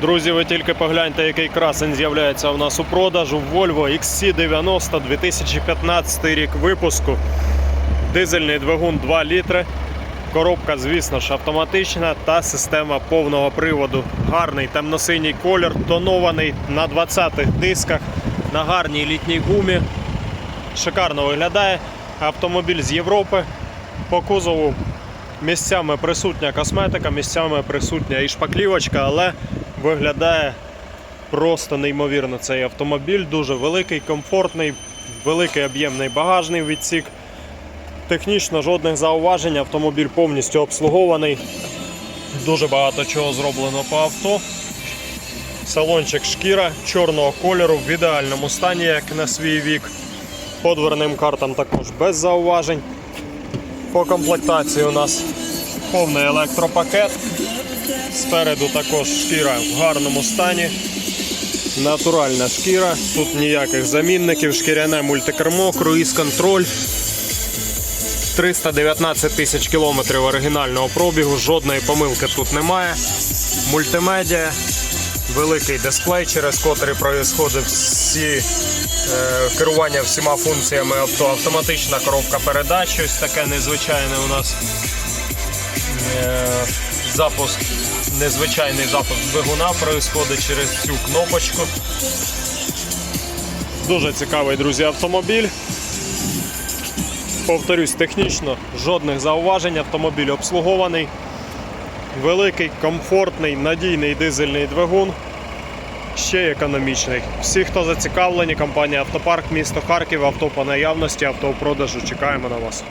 Друзі, ви тільки погляньте, який красень з'являється у нас у продажу. Volvo XC90 2015 рік випуску. Дизельний двигун 2 літри. Коробка, звісно ж, автоматична та система повного приводу. Гарний темно-синій колір, тонований на 20-х дисках, на гарній літній гумі. Шикарно виглядає. Автомобіль з Європи. По кузову місцями присутня косметика, місцями присутня і шпаклівочка, але виглядає просто неймовірно цей автомобіль. Дуже великий, комфортний, великий об'ємний багажний відсік. Технічно жодних зауважень, автомобіль повністю обслугований. Дуже багато чого зроблено по авто. Салончик шкіра чорного кольору в ідеальному стані, як на свій вік. По дверним картам також без зауважень. По комплектації у нас повний електропакет. Спереду також шкіра в гарному стані. Натуральна шкіра, тут ніяких замінників, шкіряне мультикермо, круїз-контроль. 319 тисяч кілометрів оригінального пробігу, жодної помилки тут немає. Мультимедіа, великий дисплей, через котрий проїсходить всі е, керування всіма функціями авто. Автоматична коробка передач, ось таке незвичайне у нас е, запуск, незвичайний запуск двигуна проїсходить через цю кнопочку. Дуже цікавий, друзі, автомобіль. Повторюсь, технічно жодних зауважень. Автомобіль обслугований. Великий, комфортний, надійний дизельний двигун. Ще економічний. Всі, хто зацікавлені, компанія Автопарк, місто Харків, авто по наявності, авто у продажу. Чекаємо на вас.